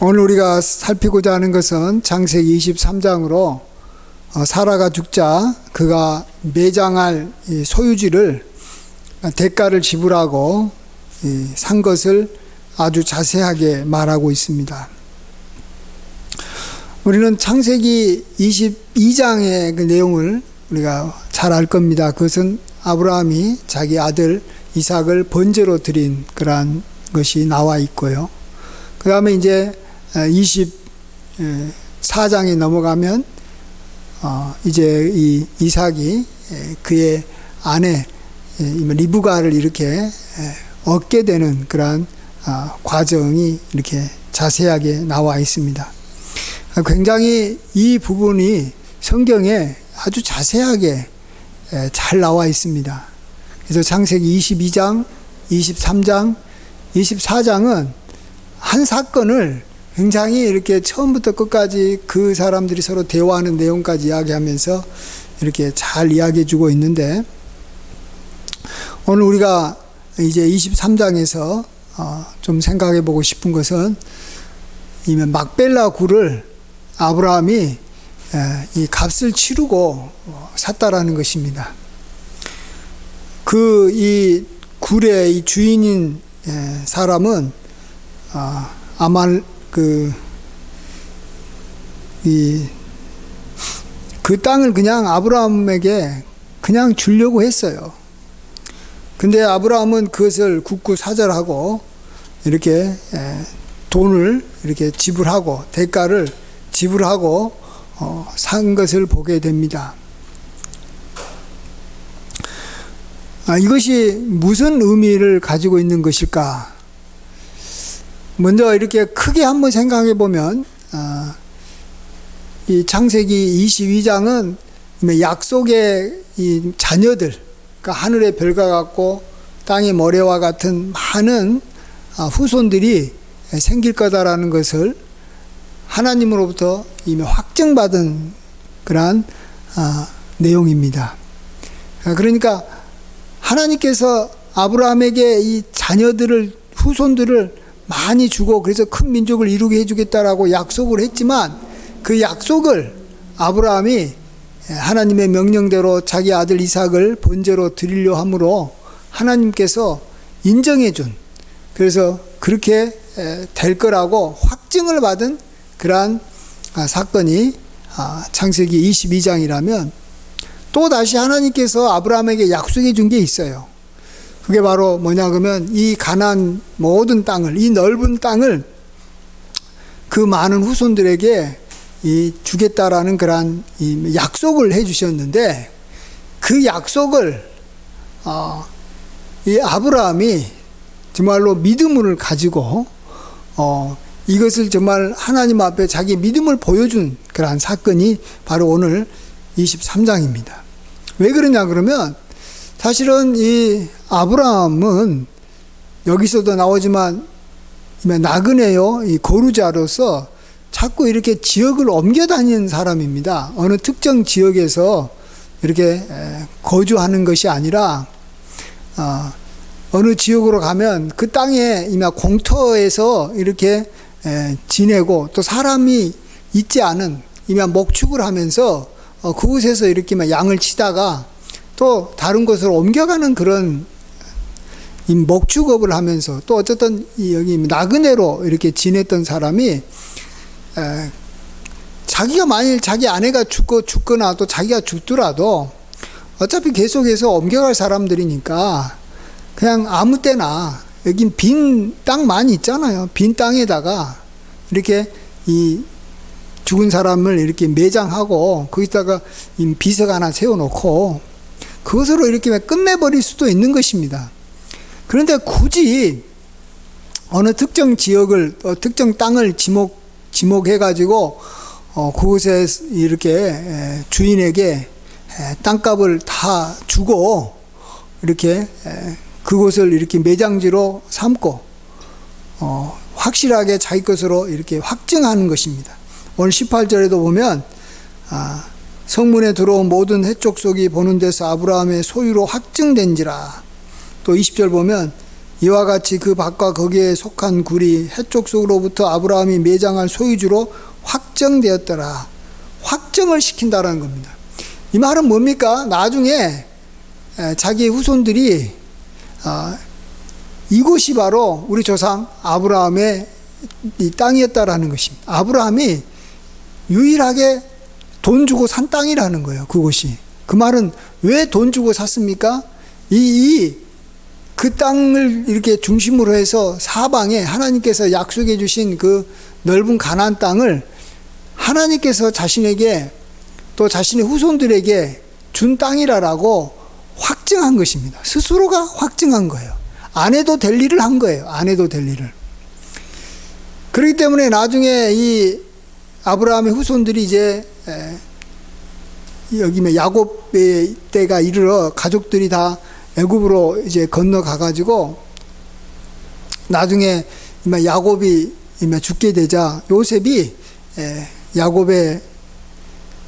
오늘 우리가 살피고자 하는 것은 창세기 23장으로 어, 사라가 죽자 그가 매장할 이 소유지를 대가를 지불하고 이산 것을 아주 자세하게 말하고 있습니다. 우리는 창세기 22장의 그 내용을 우리가 잘 알 겁니다. 그것은 아브라함이 자기 아들 이삭을 번제로 드린 그러한 것이 나와 있고요. 그 다음에 이제 24장에 넘어가면 어 이제 이 이삭이 그의 아내 리브가를 이렇게 얻게 되는 그러한 아, 과정이 이렇게 자세하게 나와 있습니다. 굉장히 이 부분이 성경에 아주 자세하게 잘 나와 있습니다. 그래서 창세기 22장, 23장, 24장은 한 사건을 굉장히 이렇게 처음부터 끝까지 그 사람들이 서로 대화하는 내용까지 이야기하면서 이렇게 잘 이야기해 주고 있는데 오늘 우리가 이제 23장에서 어, 좀 생각해 보고 싶은 것은 이 막벨라 굴을 아브라함이 이 값을 치르고 어, 샀다라는 것입니다. 그 이 굴의 이 주인인 사람은 아, 아말 그, 이, 그 땅을 그냥 아브라함에게 그냥 주려고 했어요. 근데 아브라함은 그것을 굳고 사절하고 이렇게 돈을 이렇게 지불하고 대가를 지불하고 어, 산 것을 보게 됩니다. 아, 이것이 무슨 의미를 가지고 있는 것일까? 먼저 이렇게 크게 한번 생각해 보면 아, 이 창세기 22장은 약속의 이 자녀들, 그러니까 하늘의 별과 같고 땅의 모래와 같은 많은 아, 후손들이 생길 거다라는 것을 하나님으로부터 이미 확정받은 그러한 아, 내용입니다. 그러니까 하나님께서 아브라함에게 이 자녀들을 후손들을 많이 주고 그래서 큰 민족을 이루게 해주겠다라고 약속을 했지만 그 약속을 아브라함이 하나님의 명령대로 자기 아들 이삭을 번제로 드리려 함으로 하나님께서 인정해 준 그래서 그렇게 될 거라고 확증을 받은 그러한 아, 사건이 아, 창세기 22장이라면 또 다시 하나님께서 아브라함에게 약속해 준 게 있어요. 그게 바로 뭐냐 그러면 이 가난 모든 땅을 이 넓은 땅을 그 많은 후손들에게 이 주겠다라는 그러한 이 약속을 해 주셨는데 그 약속을 어, 이 아브라함이 정말로 믿음을 가지고 어, 이것을 정말 하나님 앞에 자기 믿음을 보여준 그러한 사건이 바로 오늘 23장입니다. 왜 그러냐 그러면 사실은 이 아브라함은 여기서도 나오지만 나그네요 이 거루자로서 자꾸 이렇게 지역을 옮겨 다니는 사람입니다. 어느 특정 지역에서 이렇게 거주하는 것이 아니라 어, 어느 지역으로 가면 그 땅에 이미 공터에서 이렇게 지내고 또 사람이 있지 않은 이미 목축을 하면서 어, 그곳에서 이렇게 양을 치다가 또 다른 곳으로 옮겨가는 그런 이 목축업을 하면서 또 어쨌든 여기 나그네로 이렇게 지냈던 사람이 에, 자기가 만일 자기 아내가 죽고 죽거나 또 자기가 죽더라도 어차피 계속해서 옮겨갈 사람들이니까 그냥 아무 때나 여긴 빈 땅 많이 있잖아요. 빈 땅에다가 이렇게 이 죽은 사람을 이렇게 매장하고 거기다가 비석 하나 세워놓고 그것으로 이렇게 끝내버릴 수도 있는 것입니다. 그런데 굳이 어느 특정 지역을 어, 특정 땅을 지목 지목해 가지고 어, 그곳에 이렇게 에, 주인에게 에, 땅값을 다 주고 이렇게 에, 그곳을 이렇게 매장지로 삼고 어, 확실하게 자기 것으로 이렇게 확증하는 것입니다. 오늘 18절에도 보면 아, 성문에 들어온 모든 해족속이 보는 데서 아브라함의 소유로 확증된지라. 또 20절 보면 이와 같이 그 밭과 거기에 속한 굴이 해쪽 속으로부터 아브라함이 매장한 소유주로 확정되었더라. 확정을 시킨다라는 겁니다. 이 말은 뭡니까? 나중에 에, 자기 후손들이 아, 이곳이 바로 우리 조상 아브라함의 이 땅이었다라는 것입니다. 아브라함이 유일하게 돈 주고 산 땅이라는 거예요. 그곳이. 그 말은 왜 돈 주고 샀습니까? 이, 이, 그 땅을 이렇게 중심으로 해서 사방에 하나님께서 약속해 주신 그 넓은 가나안 땅을 하나님께서 자신에게 또 자신의 후손들에게 준 땅이라라고 확증한 것입니다. 스스로가 확증한 거예요. 안 해도 될 일을 한 거예요. 안 해도 될 일을. 그렇기 때문에 나중에 이 아브라함의 후손들이 이제 에, 여기 뭐 야곱의 때가 이르러 가족들이 다 애굽으로 이제 건너가 가지고 나중에 야곱이 죽게 되자 요셉이 에, 야곱의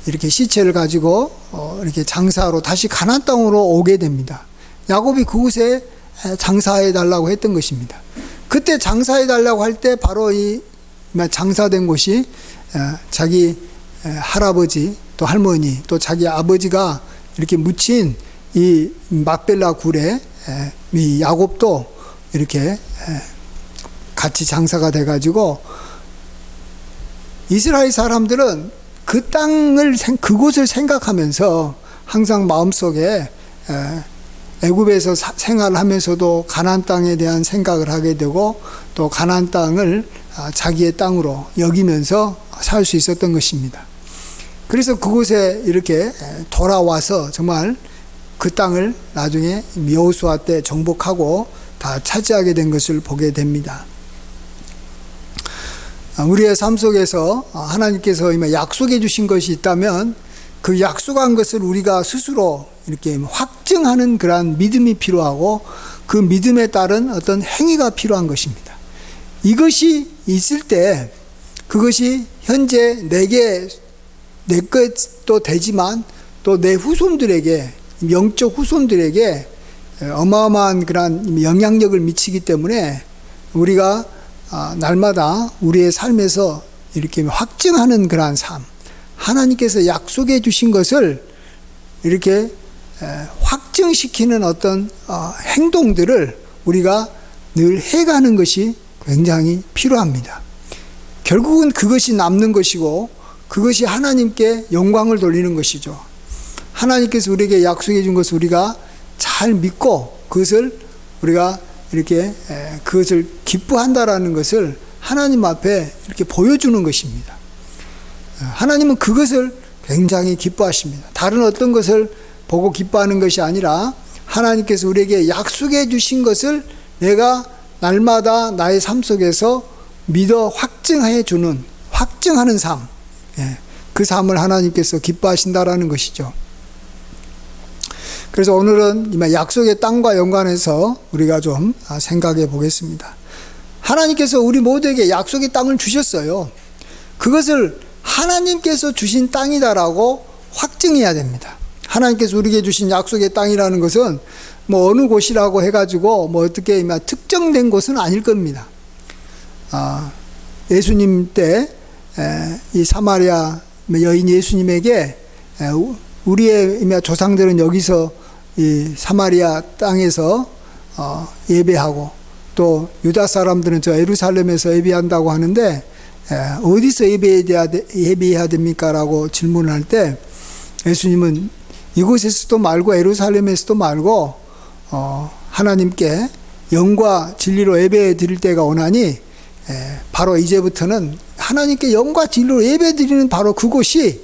이렇게 시체를 가지고 어, 이렇게 장사로 다시 가나안 땅으로 오게 됩니다. 야곱이 그곳에 에, 장사해 달라고 했던 것입니다. 그때 장사해 달라고 할 때 바로 이 장사된 곳이 에, 자기 에, 할아버지 또 할머니 또 자기 아버지가 이렇게 묻힌 이 막벨라 굴에 에, 이 야곱도 이렇게 에, 같이 장사가 돼가지고 이스라엘 사람들은 그 땅을 생- 그곳을 생각하면서 항상 마음속에 에, 애굽에서 사- 생활하면서도 가나안 땅에 대한 생각을 하게 되고 또 가나안 땅을 아, 자기의 땅으로 여기면서 살 수 있었던 것입니다. 그래서 그곳에 이렇게 에, 돌아와서 정말 그 땅을 나중에 여호수아 때 정복하고 다 차지하게 된 것을 보게 됩니다. 아, 우리의 삶 속에서 아, 하나님께서 약속해 주신 것이 있다면 그 약속한 것을 우리가 스스로 이렇게 확증하는 그러한 믿음이 필요하고 그 믿음에 따른 어떤 행위가 필요한 것입니다. 이것이 있을 때 그것이 현재 내게 내 것도 되지만 또 내 후손들에게 영적 후손들에게 어마어마한 그러한 영향력을 미치기 때문에 우리가 아, 날마다 우리의 삶에서 이렇게 확증하는 그러한 삶, 하나님께서 약속해 주신 것을 이렇게 에, 확증시키는 어떤 어, 행동들을 우리가 늘 해가는 것이 굉장히 필요합니다. 결국은 그것이 남는 것이고 그것이 하나님께 영광을 돌리는 것이죠. 하나님께서 우리에게 약속해 준 것을 우리가 잘 믿고 그것을 우리가 이렇게 에, 그것을 기뻐한다라는 것을 하나님 앞에 이렇게 보여주는 것입니다. 어, 하나님은 그것을 굉장히 기뻐하십니다. 다른 어떤 것을 보고 기뻐하는 것이 아니라 하나님께서 우리에게 약속해 주신 것을 내가 날마다 나의 삶 속에서 믿어 확증해 주는 확증하는 삶. 예, 그 삶을 하나님께서 기뻐하신다라는 것이죠. 그래서 오늘은 이마 약속의 땅과 연관해서 우리가 좀 아, 생각해 보겠습니다. 하나님께서 우리 모두에게 약속의 땅을 주셨어요. 그것을 하나님께서 주신 땅이다라고 확증해야 됩니다. 하나님께서 우리에게 주신 약속의 땅이라는 것은 뭐 어느 곳이라고 해가지고 뭐 어떻게 특정된 곳은 아닐 겁니다. 아, 예수님 때 이 사마리아 여인 예수님에게 우리의 조상들은 여기서 이 사마리아 땅에서 어, 예배하고 또 유다 사람들은 저 예루살렘에서 예배한다고 하는데 에, 어디서 예배해야, 돼- 예배해야 됩니까라고 질문을 할때 예수님은 이곳에서도 말고 예루살렘에서도 말고 어, 하나님께 영과 진리로 예배 드릴 때가 오나니 에, 바로 이제부터는 하나님께 영과 진리로 예배 드리는 바로 그곳이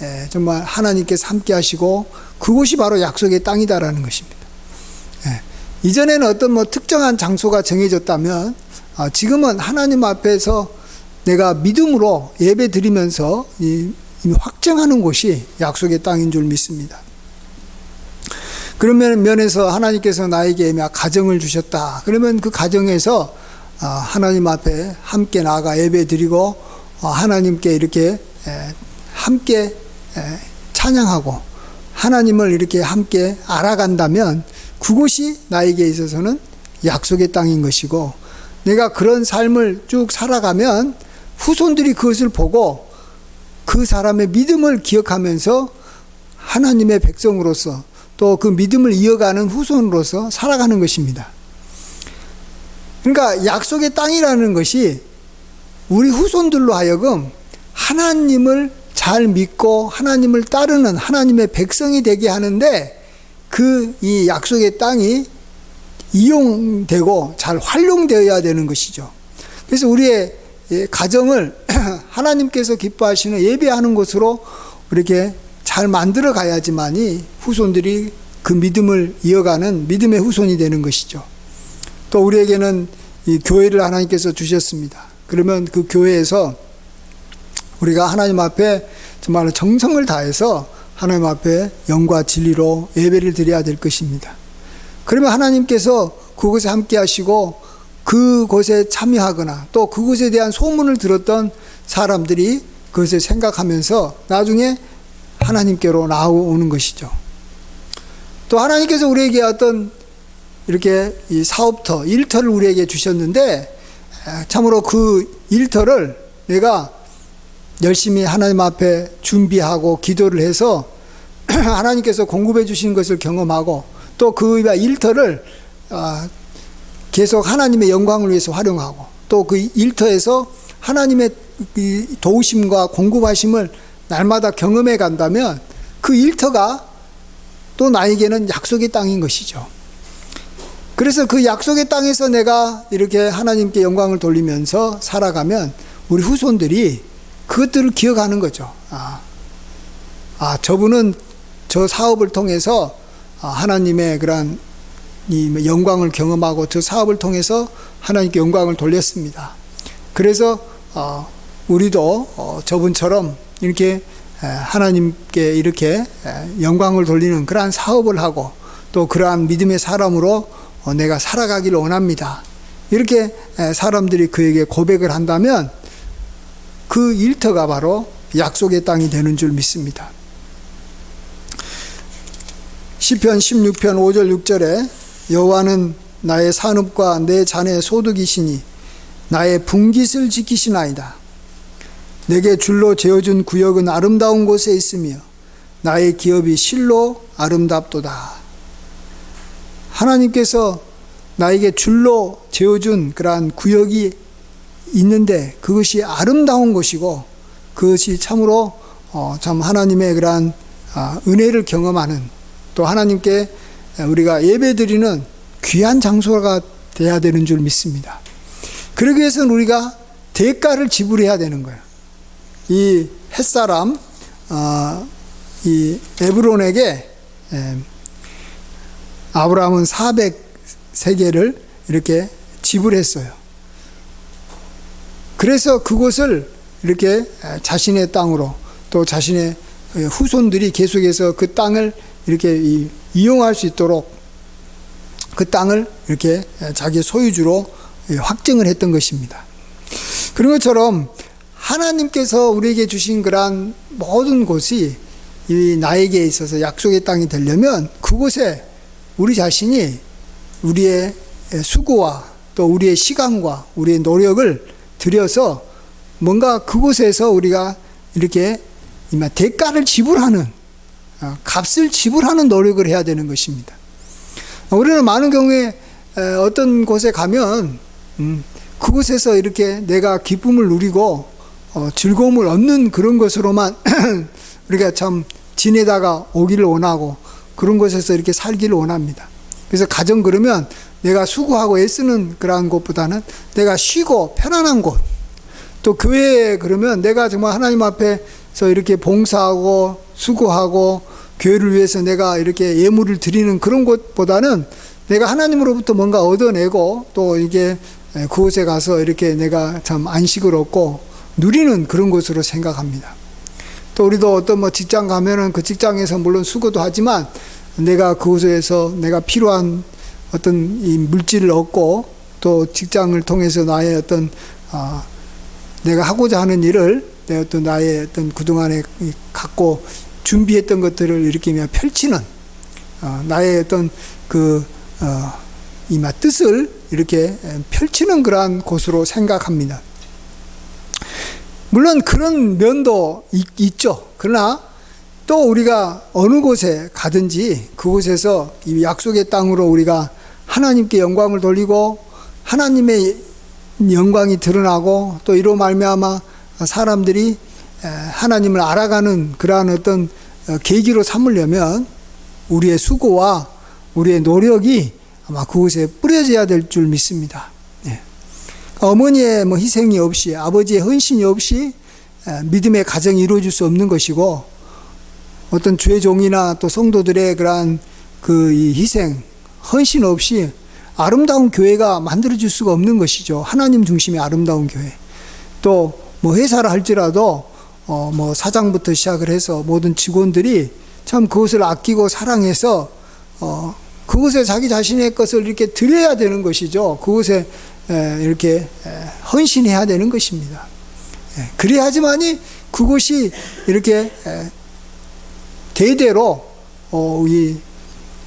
에, 정말 하나님께서 함께 하시고 그곳이 바로 약속의 땅이다라는 것입니다. 예. 이전에는 어떤 뭐 특정한 장소가 정해졌다면 아, 지금은 하나님 앞에서 내가 믿음으로 예배 드리면서 확정하는 곳이 약속의 땅인 줄 믿습니다. 그런 면에서 하나님께서 나에게 가정을 주셨다. 그러면 그 가정에서 아, 하나님 앞에 함께 나아가 예배 드리고 어, 하나님께 이렇게 에, 함께 에, 찬양하고 하나님을 이렇게 함께 알아간다면 그곳이 나에게 있어서는 약속의 땅인 것이고 내가 그런 삶을 쭉 살아가면 후손들이 그것을 보고 그 사람의 믿음을 기억하면서 하나님의 백성으로서 또 그 믿음을 이어가는 후손으로서 살아가는 것입니다. 그러니까 약속의 땅이라는 것이 우리 후손들로 하여금 하나님을 잘 믿고 하나님을 따르는 하나님의 백성이 되게 하는데 그 이 약속의 땅이 이용되고 잘 활용되어야 되는 것이죠. 그래서 우리의 예, 가정을 하나님께서 기뻐하시는 예배하는 곳으로 이렇게 잘 만들어 가야지만이 후손들이 그 믿음을 이어가는 믿음의 후손이 되는 것이죠. 또 우리에게는 이 교회를 하나님께서 주셨습니다. 그러면 그 교회에서 우리가 하나님 앞에 정말 정성을 다해서 하나님 앞에 영과 진리로 예배를 드려야 될 것입니다. 그러면 하나님께서 그곳에 함께 하시고 그곳에 참여하거나 또 그곳에 대한 소문을 들었던 사람들이 그것을 생각하면서 나중에 하나님께로 나오는 것이죠. 또 하나님께서 우리에게 어떤 이렇게 이 사업터, 일터를 우리에게 주셨는데 참으로 그 일터를 내가 열심히 하나님 앞에 준비하고 기도를 해서 하나님께서 공급해 주신 것을 경험하고 또 그 일터를 아, 계속 하나님의 영광을 위해서 활용하고 또 그 일터에서 하나님의 도우심과 공급하심을 날마다 경험해 간다면 그 일터가 또 나에게는 약속의 땅인 것이죠. 그래서 그 약속의 땅에서 내가 이렇게 하나님께 영광을 돌리면서 살아가면 우리 후손들이 그것들을 기억하는 거죠. 아, 아 저분은 저 사업을 통해서 아, 하나님의 이 영광을 경험하고 저 사업을 통해서 하나님께 영광을 돌렸습니다. 그래서 어, 우리도 어, 저분처럼 이렇게 하나님께 이렇게 영광을 돌리는 그러한 사업을 하고 또 그러한 믿음의 사람으로 어, 내가 살아가기를 원합니다. 이렇게 사람들이 그에게 고백을 한다면 그 일터가 바로 약속의 땅이 되는 줄 믿습니다. 시편 16편 5절 6절에 여호와는 나의 산업과 내 자녀의 소득이시니 나의 분깃을 지키시나이다. 내게 줄로 재어준 구역은 아름다운 곳에 있으며 나의 기업이 실로 아름답도다. 하나님께서 나에게 줄로 재어준 그러한 구역이 있는데 그것이 아름다운 것이고 그것이 참으로 어, 참 하나님의 그러한 아, 은혜를 경험하는 또 하나님께 우리가 예배드리는 귀한 장소가 돼야 되는 줄 믿습니다. 그러기 위해서는 우리가 대가를 지불해야 되는 거예요. 이 햇사람 어, 이 에브론에게 아브라함은 400세계를 이렇게 지불했어요. 그래서 그곳을 이렇게 자신의 땅으로 또 자신의 후손들이 계속해서 그 땅을 이렇게 이용할 수 있도록 그 땅을 이렇게 자기 소유주로 확정을 했던 것입니다. 그런 것처럼 하나님께서 우리에게 주신 그러한 모든 곳이 이 나에게 있어서 약속의 땅이 되려면 그곳에 우리 자신이 우리의 수고와 또 우리의 시간과 우리의 노력을 들여서 뭔가 그곳에서 우리가 이렇게 대가를 지불하는 어, 값을 지불하는 노력을 해야 되는 것입니다. 우리는 많은 경우에 어떤 곳에 가면 음, 그곳에서 이렇게 내가 기쁨을 누리고 어, 즐거움을 얻는 그런 것으로만 우리가 참 지내다가 오기를 원하고 그런 곳에서 이렇게 살기를 원합니다. 그래서 가정 그러면 내가 수고하고 애쓰는 그러한 곳보다는 내가 쉬고 편안한 곳. 또 교회에 그러면 내가 정말 하나님 앞에서 이렇게 봉사하고 수고하고 교회를 위해서 내가 이렇게 예물을 드리는 그런 곳보다는 내가 하나님으로부터 뭔가 얻어내고 또 이게 그곳에 가서 이렇게 내가 참 안식을 얻고 누리는 그런 곳으로 생각합니다. 또 우리도 어떤 뭐 직장 가면은 그 직장에서 물론 수고도 하지만 내가 그곳에서 내가 필요한 어떤 이 물질을 얻고 또 직장을 통해서 나의 어떤 어, 내가 하고자 하는 일을 내 어떤 나의 어떤 그동안에 갖고 준비했던 것들을 이렇게 펼치는 어, 나의 어떤 그 어, 이마 뜻을 이렇게 펼치는 그러한 곳으로 생각합니다. 물론 그런 면도 있, 있죠. 그러나 또 우리가 어느 곳에 가든지 그곳에서 이 약속의 땅으로 우리가 하나님께 영광을 돌리고 하나님의 영광이 드러나고 또 이로 말미암아 사람들이 에, 하나님을 알아가는 그러한 어떤 어, 계기로 삼으려면 우리의 수고와 우리의 노력이 아마 그곳에 뿌려져야 될 줄 믿습니다. 예. 어머니의 뭐 희생이 없이 아버지의 헌신이 없이 에, 믿음의 가정이 이루어질 수 없는 것이고 어떤 주의 종이나 또 성도들의 그러한 그이 희생, 헌신 없이 아름다운 교회가 만들어질 수가 없는 것이죠. 하나님 중심의 아름다운 교회. 또 뭐 회사를 할지라도 어 뭐 사장부터 시작을 해서 모든 직원들이 참 그것을 아끼고 사랑해서 어 그곳에 자기 자신의 것을 이렇게 드려야 되는 것이죠. 그곳에 에, 이렇게 에, 헌신해야 되는 것입니다. 예, 그래야지만이 그곳이 이렇게 에, 대대로 어, 이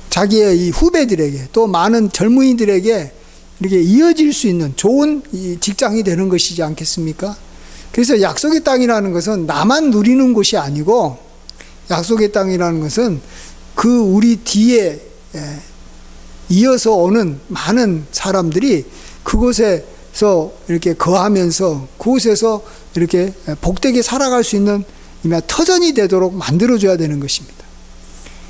자기의 이 후배들에게 또 많은 젊은이들에게 이렇게 이어질 수 있는 좋은 이 직장이 되는 것이지 않겠습니까? 그래서 약속의 땅이라는 것은 나만 누리는 곳이 아니고 약속의 땅이라는 것은 그 우리 뒤에 에, 이어서 오는 많은 사람들이 그곳에서 이렇게 거하면서 그곳에서 이렇게 복되게 살아갈 수 있는 이미 터전이 되도록 만들어줘야 되는 것입니다.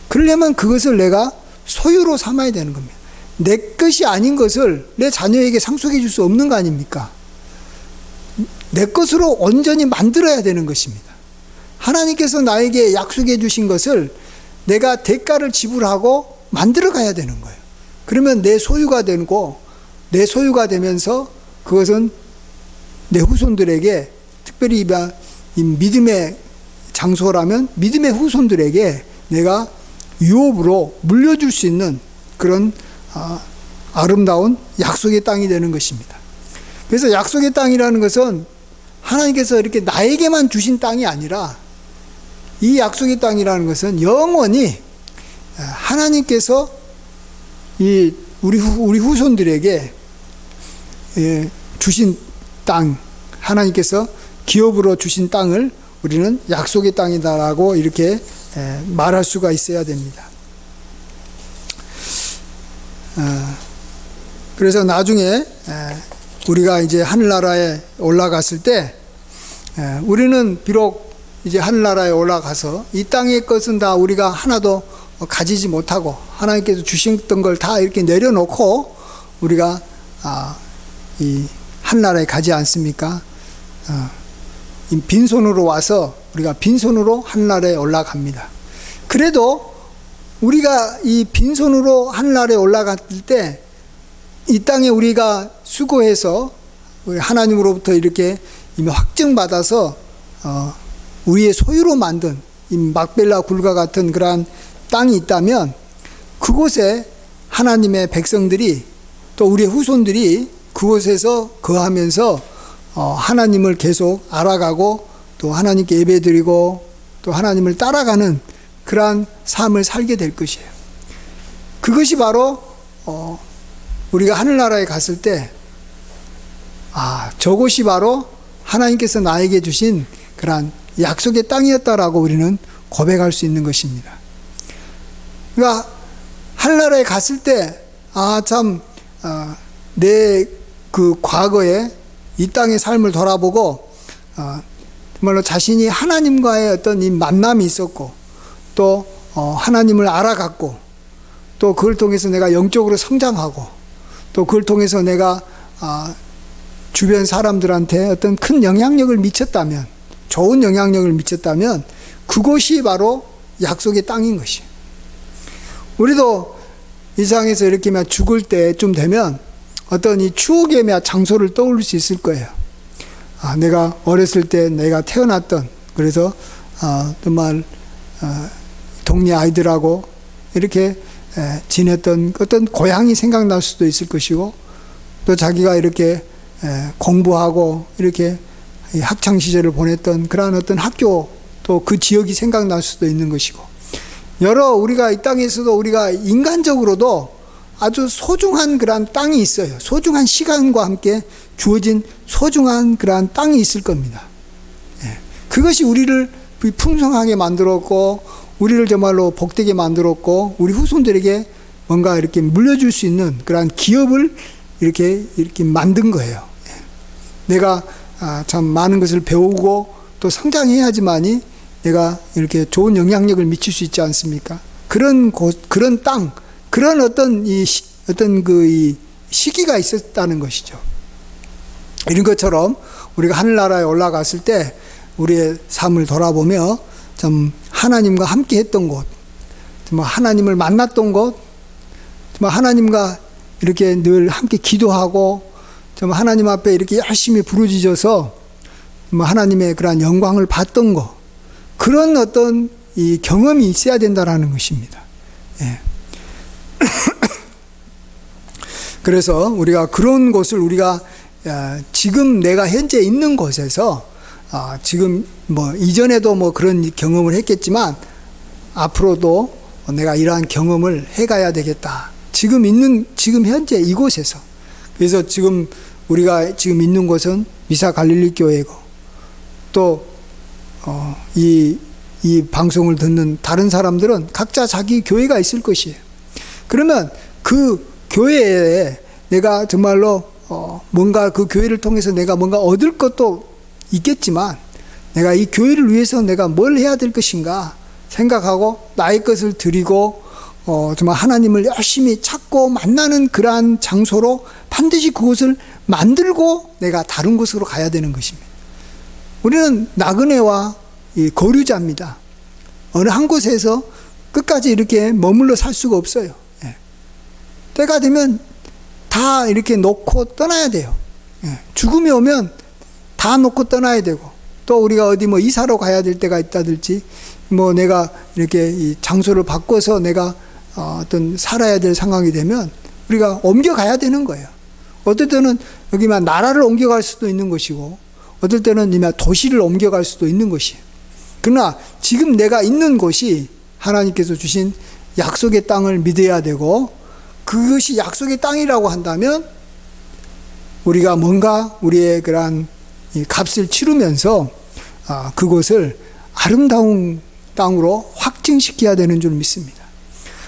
그러려면 그것을 내가 소유로 삼아야 되는 겁니다. 내 것이 아닌 것을 내 자녀에게 상속해 줄 수 없는 거 아닙니까? 내 것으로 온전히 만들어야 되는 것입니다. 하나님께서 나에게 약속해 주신 것을 내가 대가를 지불하고 만들어 가야 되는 거예요. 그러면 내 소유가 되고 내 소유가 되면서 그것은 내 후손들에게 특별히 이 믿음의 장소라면 믿음의 후손들에게 내가 유업으로 물려줄 수 있는 그런 아, 아름다운 약속의 땅이 되는 것입니다. 그래서 약속의 땅이라는 것은 하나님께서 이렇게 나에게만 주신 땅이 아니라 이 약속의 땅이라는 것은 영원히 하나님께서 이 우리 후, 우리 후손들에게 예, 주신 땅 하나님께서 기업으로 주신 땅을 우리는 약속의 땅이다라고 이렇게 예, 말할 수가 있어야 됩니다. 어, 그래서 나중에 예, 우리가 이제 하늘나라에 올라갔을 때 예, 우리는 비록 이제 하늘나라에 올라가서 이 땅의 것은 다 우리가 하나도 가지지 못하고 하나님께서 주셨던 걸 다 이렇게 내려놓고 우리가 아, 이 한나라에 가지 않습니까? 어, 빈손으로 와서 우리가 빈손으로 한나라에 올라갑니다. 그래도 우리가 이 빈손으로 한나라에 올라갔을 때 이 땅에 우리가 수고해서 하나님으로부터 이렇게 이미 확증받아서 어, 우리의 소유로 만든 이 막벨라 굴과 같은 그러한 땅이 있다면 그곳에 하나님의 백성들이 또 우리의 후손들이 그곳에서 거하면서 어, 하나님을 계속 알아가고 또 하나님께 예배드리고 또 하나님을 따라가는 그러한 삶을 살게 될 것이에요. 그것이 바로 어, 우리가 하늘나라에 갔을 때 아, 저곳이 바로 하나님께서 나에게 주신 그러한 약속의 땅이었다라고 우리는 고백할 수 있는 것입니다. 그러니까 하늘나라에 갔을 때 아, 참, 어, 내그 과거에 이 땅의 삶을 돌아보고, 어, 정말로 자신이 하나님과의 어떤 이 만남이 있었고, 또, 어, 하나님을 알아갔고, 또 그걸 통해서 내가 영적으로 성장하고, 또 그걸 통해서 내가, 아, 주변 사람들한테 어떤 큰 영향력을 미쳤다면, 좋은 영향력을 미쳤다면, 그곳이 바로 약속의 땅인 것이에요. 우리도 이 세상에서 이렇게 막 죽을 때쯤 되면 어떤 이 추억의 장소를 떠올릴 수 있을 거예요. 아, 내가 어렸을 때 내가 태어났던 그래서 아, 정말 아, 동네 아이들하고 이렇게 에, 지냈던 어떤 고향이 생각날 수도 있을 것이고 또 자기가 이렇게 에, 공부하고 이렇게 학창 시절을 보냈던 그러한 어떤 학교 또 그 지역이 생각날 수도 있는 것이고 여러 우리가 이 땅에서도 우리가 인간적으로도 아주 소중한 그러한 땅이 있어요. 소중한 시간과 함께 주어진 소중한 그러한 땅이 있을 겁니다. 예. 그것이 우리를 풍성하게 만들었고, 우리를 정말로 복되게 만들었고, 우리 후손들에게 뭔가 이렇게 물려줄 수 있는 그러한 기업을 이렇게, 이렇게 만든 거예요. 예. 내가 아, 참 많은 것을 배우고 또 성장해야지만이 내가 이렇게 좋은 영향력을 미칠 수 있지 않습니까? 그런 곳, 그런 땅, 그런 어떤 이 시, 어떤 그 이 시기가 있었다는 것이죠. 이런 것처럼 우리가 하늘나라에 올라갔을 때 우리의 삶을 돌아보며 참 하나님과 함께 했던 곳, 정말 하나님을 만났던 곳, 정말 하나님과 이렇게 늘 함께 기도하고 정말 하나님 앞에 이렇게 열심히 부르짖어서 정말 하나님의 그러한 영광을 봤던 것, 그런 어떤 이 경험이 있어야 된다라는 것입니다. 예. 그래서 우리가 그런 곳을 우리가 야, 지금 내가 현재 있는 곳에서 아, 지금 뭐 이전에도 뭐 그런 경험을 했겠지만 앞으로도 내가 이러한 경험을 해가야 되겠다. 지금 있는 지금 현재 이곳에서 그래서 지금 우리가 지금 있는 곳은 미사 갈릴리 교회고 또이 어, 이 방송을 듣는 다른 사람들은 각자 자기 교회가 있을 것이에요. 그러면 그 교회에 내가 정말로 어 뭔가 그 교회를 통해서 내가 뭔가 얻을 것도 있겠지만 내가 이 교회를 위해서 내가 뭘 해야 될 것인가 생각하고 나의 것을 드리고 어 정말 하나님을 열심히 찾고 만나는 그러한 장소로 반드시 그곳을 만들고 내가 다른 곳으로 가야 되는 것입니다. 우리는 나그네와 이 거류자입니다. 어느 한 곳에서 끝까지 이렇게 머물러 살 수가 없어요. 예. 때가 되면 다 이렇게 놓고 떠나야 돼요. 예. 죽음이 오면 다 놓고 떠나야 되고 또 우리가 어디 뭐 이사로 가야 될 때가 있다든지 뭐 내가 이렇게 이 장소를 바꿔서 내가 어, 어떤 살아야 될 상황이 되면 우리가 옮겨가야 되는 거예요. 어떨 때는 여기만 나라를 옮겨갈 수도 있는 것이고 어떨 때는 이만 도시를 옮겨갈 수도 있는 것이에요. 그러나 지금 내가 있는 곳이 하나님께서 주신 약속의 땅을 믿어야 되고 그것이 약속의 땅이라고 한다면 우리가 뭔가 우리의 그러한 값을 치르면서 아, 그곳을 아름다운 땅으로 확증시켜야 되는 줄 믿습니다.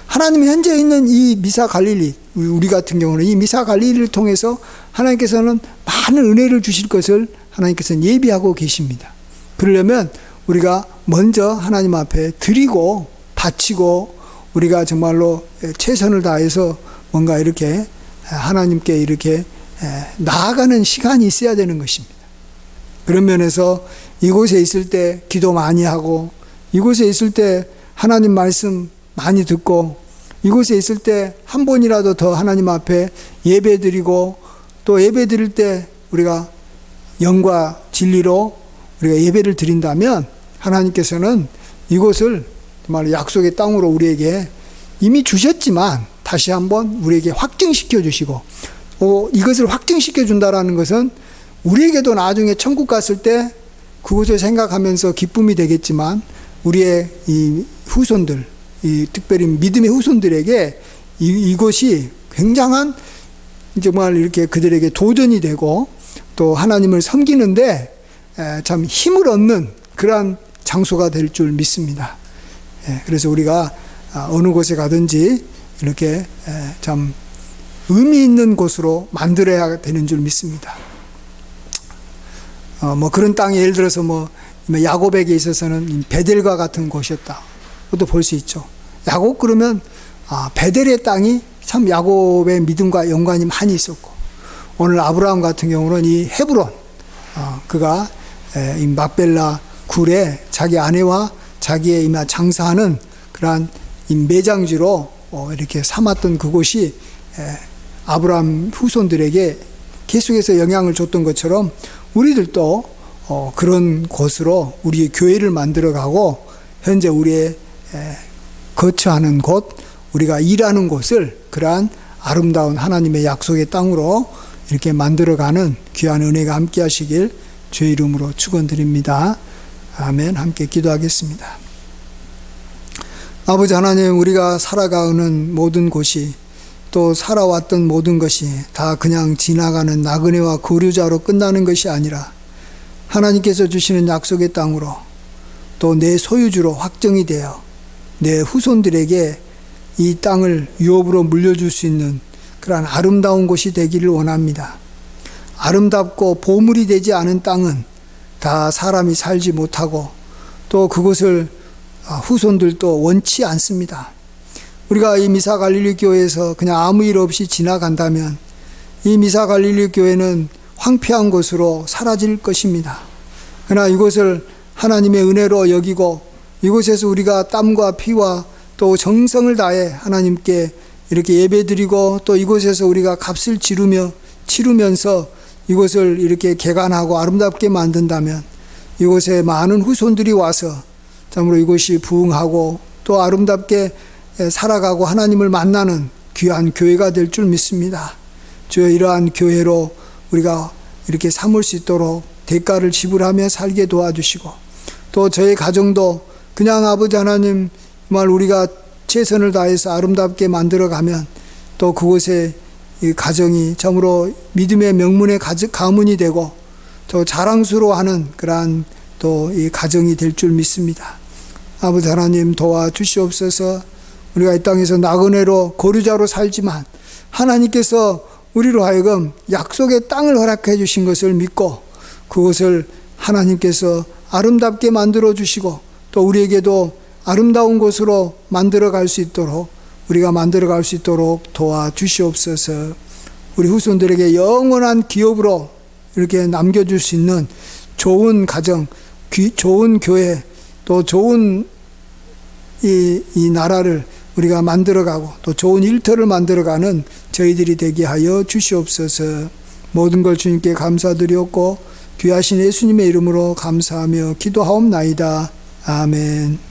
하나님이 현재 있는 이 미사 갈릴리, 우리 같은 경우는 이 미사 갈릴리를 통해서 하나님께서는 많은 은혜를 주실 것을 하나님께서는 예비하고 계십니다. 그러려면 우리가 먼저 하나님 앞에 드리고 바치고 우리가 정말로 최선을 다해서 뭔가 이렇게 하나님께 이렇게 나아가는 시간이 있어야 되는 것입니다. 그런 면에서 이곳에 있을 때 기도 많이 하고 이곳에 있을 때 하나님 말씀 많이 듣고 이곳에 있을 때 한 번이라도 더 하나님 앞에 예배 드리고 또 예배 드릴 때 우리가 영과 진리로 우리가 예배를 드린다면 하나님께서는 이곳을 정말 약속의 땅으로 우리에게 이미 주셨지만 다시 한번 우리에게 확증시켜 주시고 어, 이것을 확증시켜 준다라는 것은 우리에게도 나중에 천국 갔을 때 그곳을 생각하면서 기쁨이 되겠지만 우리의 이 후손들, 이 특별히 믿음의 후손들에게 이, 이것이 굉장한 정말 이렇게 그들에게 도전이 되고 또 하나님을 섬기는데 참 힘을 얻는 그러한 장소가 될 줄 믿습니다. 예, 그래서 우리가 아, 어느 곳에 가든지 이렇게 참 의미 있는 곳으로 만들어야 되는 줄 믿습니다. 어, 뭐 그런 땅이 예를 들어서 뭐 야곱에게 있어서는 베델과 같은 곳이었다. 그것도 볼 수 있죠. 야곱 그러면 아, 베델의 땅이 참 야곱의 믿음과 연관이 많이 있었고 오늘 아브라함 같은 경우는 이 헤브론 어, 그가 이 막벨라 굴에 자기 아내와 자기의 이마 장사하는 그러한 매장지로 어, 이렇게 삼았던 그곳이 아브라함 후손들에게 계속해서 영향을 줬던 것처럼 우리들도 어, 그런 곳으로 우리의 교회를 만들어가고 현재 우리의 거처하는 곳, 우리가 일하는 곳을 그러한 아름다운 하나님의 약속의 땅으로 이렇게 만들어가는 귀한 은혜가 함께 하시길 주의 이름으로 축원드립니다. 아멘. 함께 또 살아왔던 모든 것이 다 그냥 지나가는 나그네와 거류자로 끝나는 것이 아니라 하나님께서 주시는 약속의 땅으로 또 내 소유주로 확정이 되어 내 후손들에게 이 땅을 유업으로 물려줄 수 있는 그러한 아름다운 곳이 되기를 원합니다. 아름답고 보물이 되지 않은 땅은 다 사람이 살지 못하고 또 그것을 아, 후손들도 원치 않습니다. 우리가 이 미사 갈릴리 교회에서 그냥 아무 일 없이 지나간다면 이 미사 갈릴리 교회는 황폐한 곳으로 사라질 것입니다. 그러나 이곳을 하나님의 은혜로 여기고 이곳에서 우리가 땀과 피와 또 정성을 다해 하나님께 이렇게 예배드리고 또 이곳에서 우리가 값을 치르며 치르면서 이곳을 이렇게 개간하고 아름답게 만든다면 이곳에 많은 후손들이 와서 참으로 이곳이 부흥하고 또 아름답게 살아가고 하나님을 만나는 귀한 교회가 될 줄 믿습니다. 주여 이러한 교회로 우리가 이렇게 삼을 수 있도록 대가를 지불하며 살게 도와주시고 또 저의 가정도 그냥 아버지 하나님 말 우리가 최선을 다해서 아름답게 만들어 가면 또 그곳에 이 가정이 참으로 믿음의 명문의 가문이 되고 또 자랑스러워하는 그러한 또 이 가정이 될 줄 믿습니다. 아버지 하나님 도와 주시옵소서. 우리가 이 땅에서 나그네로 거류자로 살지만 하나님께서 우리로 하여금 약속의 땅을 허락해 주신 것을 믿고 그것을 하나님께서 아름답게 만들어 주시고 또 우리에게도 아름다운 곳으로 만들어 갈 수 있도록 우리가 만들어 갈 수 있도록 도와 주시옵소서. 우리 후손들에게 영원한 기업으로 이렇게 남겨줄 수 있는 좋은 가정, 귀- 좋은 교회, 또 좋은 이, 이 나라를 우리가 만들어가고 또 좋은 일터를 만들어가는 저희들이 되게 하여 주시옵소서. 모든 걸 주님께 감사드렸고 귀하신 예수님의 이름으로 감사하며 기도하옵나이다. 아멘.